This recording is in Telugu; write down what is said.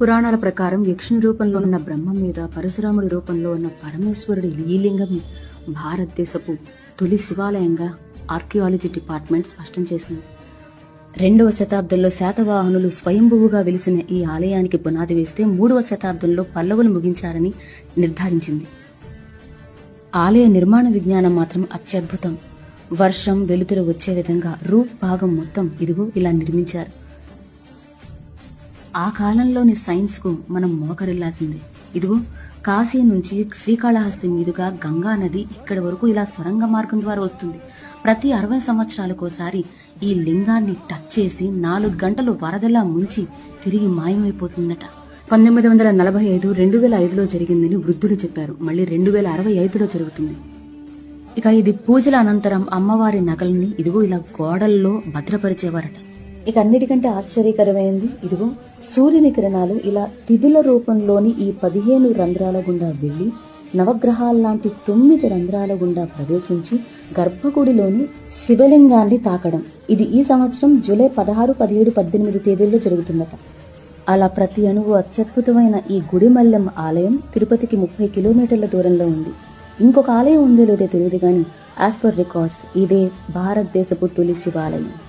పురాణాల ప్రకారం యక్షుని రూపంలో ఉన్న బ్రహ్మ మీద పరశురాముడి రూపంలో ఉన్న పరమేశ్వరుడి ఈ లింగమే భారతదేశపు తొలి శివాలయంగా ఆర్కియాలజీ డిపార్ట్మెంట్ స్పష్టం చేసింది. రెండవ శతాబ్దంలో శాతవాహనులు స్వయంభువుగా వెలిసిన ఈ ఆలయానికి పునాది వేస్తే మూడవ శతాబ్దంలో పల్లవులు ముగించారని నిర్ధారించింది. ఆలయ నిర్మాణ విజ్ఞానం మాత్రం అత్యద్భుతం. వర్షం వెలుతురు వచ్చే విధంగా రూఫ్ భాగం మొత్తం ఇదిగో ఇలా నిర్మించారు. ఆ కాలంలోని సైన్స్కు మనం మోకరిల్లాల్సిందే. ఇదిగో కాశీ నుంచి శ్రీకాళహస్తి మీదుగా గంగా నది ఇక్కడి వరకు ఇలా సొరంగ మార్గం ద్వారా వస్తుంది. ప్రతి అరవై సంవత్సరాలకోసారి ఈ లింగాన్ని టచ్ చేసి నాలుగు గంటలు వరదలా ముంచి తిరిగి మాయమైపోతుందట. పంతొమ్మిది వందల నలభై ఐదు రెండు వేల ఐదులో జరిగిందని వృద్ధులు చెప్పారు. మళ్ళీ రెండు వేల అరవై ఐదులో జరుగుతుంది. ఇక ఇది పూజల అనంతరం అమ్మవారి నగల్ని ఇదిగో ఇలా గోడల్లో భద్రపరిచేవారట. ఇక అన్నిటికంటే ఆశ్చర్యకరమైంది ఇదిగో సూర్యుని కిరణాలు ఇలా తిథుల రూపంలోని ఈ పదిహేను రంధ్రాల గుండా వెళ్ళి నవగ్రహాల్లాంటి తొమ్మిది రంధ్రాల గుండా ప్రవేశించి గర్భగుడిలోని శివలింగాన్ని తాకడం. ఇది ఈ సంవత్సరం జూలై పదహారు పదిహేడు పద్దెనిమిది తేదీల్లో జరుగుతుందట. అలా ప్రతి అణువు అత్యద్భుతమైన ఈ గుడిమల్లెం ఆలయం తిరుపతికి ముప్పై కిలోమీటర్ల దూరంలో ఉంది. ఇంకొక ఆలయం ఉందో లేదో తెలియదు కానీ యాజ్ పర్ రికార్డ్స్ ఇదే భారతదేశపు తొలి శివాలయం.